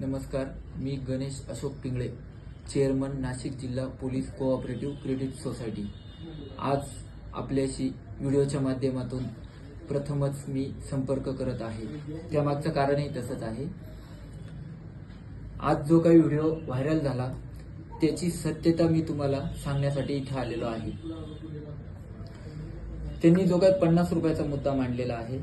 नमस्कार मी गणेश अशोक पिंगळे चेअरमन नाशिक जिल्हा पोलीस कोऑपरेटिव्ह क्रेडिट सोसायटी आज आपल्याशी व्हिडिओच्या माध्यमातून प्रथमच मी संपर्क करत आहे. त्यामागचं कारणही तसंच आहे. आज जो काही व्हिडिओ व्हायरल झाला त्याची सत्यता मी तुम्हाला सांगण्यासाठी इथे आलेलो आहे. त्यांनी जो काही पन्नास रुपयाचा मुद्दा मांडलेला आहे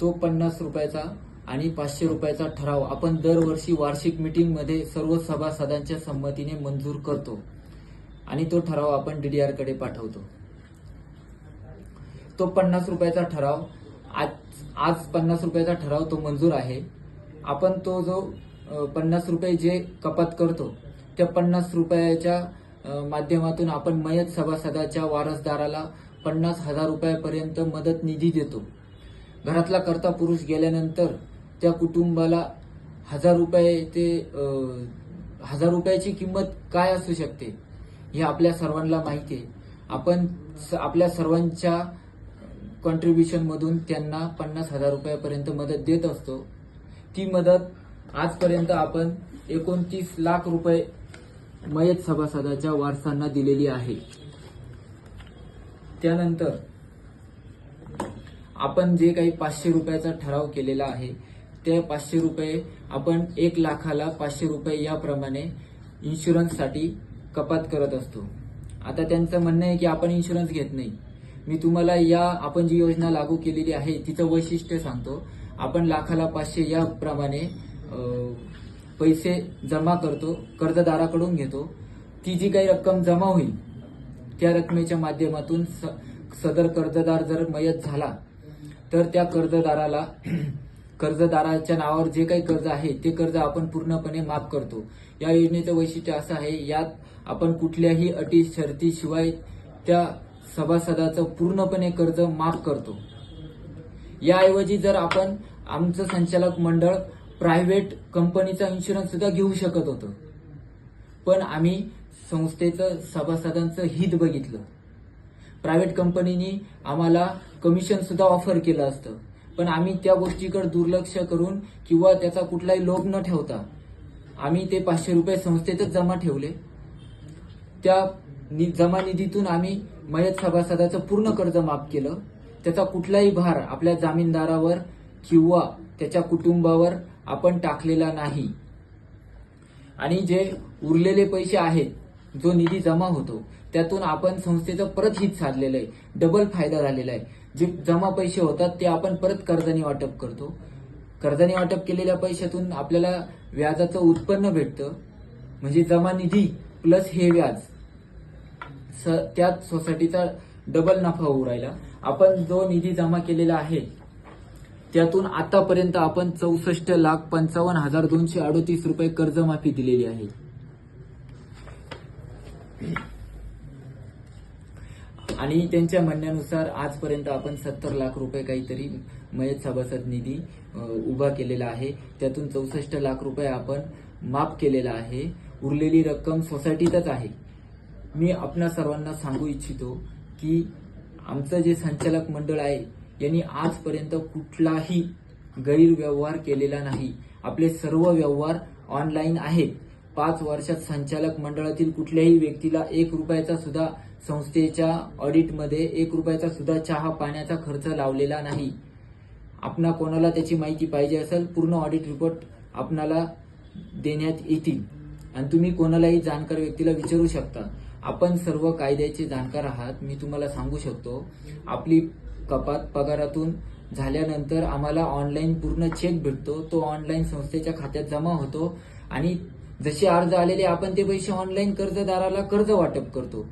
तो पन्नास रुपयाचा आणि पाचशे रुपयाचा ठराव आपण दरवर्षी वार्षिक मीटिंगमध्ये सर्व सभासदांच्या संमतीने मंजूर करतो. आणि तो ठराव आपण डीडीआरकडे पाठवतो. तो पन्नास रुपयाचा ठराव आज आज पन्नास रुपयाचा ठराव तो मंजूर आहे. आपण तो जो पन्नास रुपये जे कपात करतो त्या पन्नास रुपयाच्या माध्यमातून आपण मयत सभासदाच्या वारसदाराला पन्नास हजार रुपयापर्यंत मदत निधी देतो. घरातला करता पुरुष गेल्यानंतर त्या कुटुंबाला हजार रुपये ते हजार रुपयाची किंमत काय असू शकते हे आपल्या सर्वांना माहिती आहे. आपण स- आपल्या सर्वांच्या कॉन्ट्रीब्युशन मधून त्यांना पन्नास हजार रुपयापर्यंत मदत देत असतो. ती मदत आजपर्यंत आपण एकोणतीस लाख रुपये मयत सभासदाच्या वारसांना दिलेली आहे. त्यानंतर आपण जे काही पाचशे रुपयाचा ठराव केलेला आहे ते पाचशे रुपये आपण एक लाखाला पाचशे रुपये याप्रमाणे इन्शुरन्ससाठी कपात करत असतो. आता त्यांचं म्हणणं आहे की आपण इन्शुरन्स घेत नाही. मी तुम्हाला या आपण जी योजना लागू केलेली आहे तिचं वैशिष्ट्य सांगतो. आपण लाखाला पाचशे याप्रमाणे पैसे जमा करतो कर्जदाराकडून घेतो. ती जी काही रक्कम जमा होईल त्या रकमेच्या माध्यमातून स- सदर कर्जदार जर मयत झाला तर त्या कर्जदाराला कर्जदाराच्या नावावर जे काही कर्ज आहे ते कर्ज आपण पूर्णपणे माफ करतो. या योजनेचं वैशिष्ट्य असं आहे यात आपण कुठल्याही अटी शर्तीशिवाय त्या सभासदाचं पूर्णपणे कर्ज माफ करतो. याऐवजी जर आपण आमचं संचालक मंडळ प्रायव्हेट कंपनीचा इन्शुरन्स सुद्धा घेऊ शकत होतं. पण आम्ही संस्थेचं सभासदांचं हित बघितलं. प्रायव्हेट कंपनीनी आम्हाला कमिशन सुद्धा ऑफर केलं असतं. पण आम्ही त्या गोष्टीकडे दुर्लक्ष करून किंवा त्याचा कुठलाही लोभ न ठेवता आम्ही ते पाचशे रुपये संस्थेतच जमा ठेवले. त्या नि- जमा निधीतून आम्ही मयत सभासदाचं पूर्ण कर्ज माफ केलं. त्याचा कुठलाही भार आपल्या जामीनदारावर किंवा त्याच्या कुटुंबावर आपण टाकलेला नाही. आणि जे उरलेले पैसे आहेत जो निधी जमा होतो त्यातून आपण संस्थेचं परत हित साधलेलं आहे. डबल फायदा झालेला आहे. जे जमा पैसे होतात ते आपण परत कर्जाने वाटप करतो. कर्जाने वाटप केलेल्या पैशातून आपल्याला व्याजाचं उत्पन्न भेटतं. म्हणजे जमा निधी प्लस हे व्याज. स- त्यात सोसायटीचा डबल नफा होऊ राहिला. आपण जो निधी जमा केलेला आहे त्यातून आतापर्यंत आपण चौसष्ट लाख पंचावन्न हजार दोनशे अडोतीस रुपये कर्जमाफी दिलेली आहे. आणि त्यांच्या म्हणण्यानुसार आजपर्यंत आपण सत्तर लाख रुपये काहीतरी मयत सभासद निधी उभा केलेला आहे. त्यातून चौसष्ट लाख रुपये आपण माफ केलेला आहे. उरलेली रक्कम सोसायटीतच आहे. मी आपणा सर्वांना सांगू इच्छितो की आमचं जे संचालक मंडळ आहे यांनी आजपर्यंत कुठलाही गैरव्यवहार केलेला नाही. आपले सर्व व्यवहार ऑनलाईन आहेत. पाच वर्षात संचालक मंडळातील कुठल्याही व्यक्तीला एक रुपयाचा सुद्धा संस्थेच्या ऑडिटमध्ये एक रुपयाचा सुद्धा चहा पाण्याचा खर्च लावलेला नाही. आपणा कोणाला त्याची माहिती पाहिजे असेल पूर्ण ऑडिट रिपोर्ट आपणाला देण्यात येतील. आणि तुम्ही कोणालाही जाणकार व्यक्तीला विचारू शकता. आपण सर्व कायद्याचे जाणकार आहात. मी तुम्हाला सांगू शकतो आपली कपात पगारातून झाल्यानंतर आम्हाला ऑनलाईन पूर्ण चेक भेटतो. तो ऑनलाईन संस्थेच्या खात्यात जमा होतो आणि जसे अर्ज आलेले आपण ते पैसे ऑनलाईन कर्जदाराला कर्ज वाटप करतो.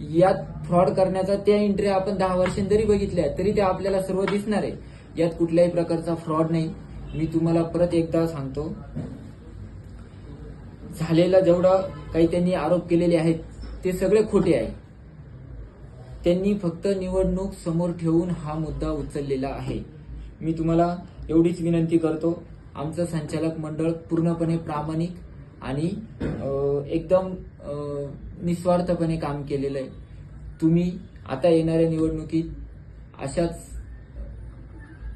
यात फ्रॉड करण्याचा त्या एंट्री आपण दहा वर्षांनी जरी बघितल्या तरी ते आपल्याला सर्व दिसणार आहे. यात कुठल्याही प्रकारचा फ्रॉड नाही. मी तुम्हाला परत एकदा सांगतो. झालेला जेवढा काही त्यांनी आरोप केलेले आहेत ते सगळे खोटे आहे. त्यांनी फक्त निवडणूक समोर ठेवून हा मुद्दा उचललेला आहे. मी तुम्हाला एवढीच विनंती करतो. आमचं संचालक मंडळ पूर्णपणे प्रामाणिक आणि एकदम निस्वार्थपणे काम केलेलं आहे. तुम्ही आता येणाऱ्या निवडणुकीत अशाच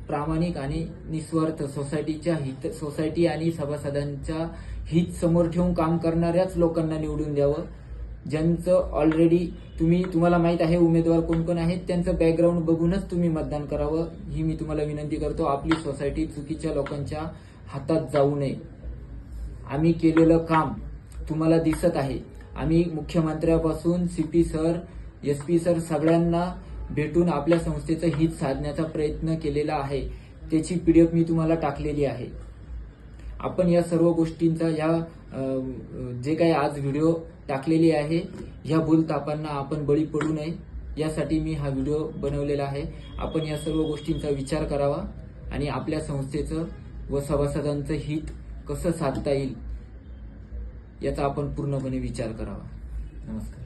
प्रामाणिक आणि निस्वार्थ सोसायटीच्या हित सोसायटी आणि सभासदांच्या हित समोर ठेवून काम करणाऱ्याच लोकांना निवडून द्यावं. ज्यांचं ऑलरेडी तुम्ही तुम्हाला माहीत आहे उमेदवार कोण कोण आहेत त्यांचं बॅकग्राऊंड बघूनच तुम्ही मतदान करावं ही मी तुम्हाला विनंती करतो. आपली सोसायटी चुकीच्या लोकांच्या हातात जाऊ नये. आम्ही केलेलं काम तुम्हाला दिसत आहे. आम्ही मुख्यमंत्र्यापासून C P sir S P sir सगळ्यांना भेटून आपल्या संस्थेचं हित साधण्याचा प्रयत्न केलेला आहे. त्याची पी डी एफ मी तुम्हाला टाकलेली आहे. आपण या सर्व गोष्टींचा या जे काही आज व्हिडिओ टाकलेली आहे ह्या भूलतापांना आपण बळी पडू नये. यासाठी मी हा व्हिडिओ बनवलेला आहे. आपण या सर्व गोष्टींचा विचार करावा आणि आपल्या संस्थेचं व सभासदांचं हित कसं साधता येईल याचा आपण पूर्णपणे विचार करावा. नमस्कार.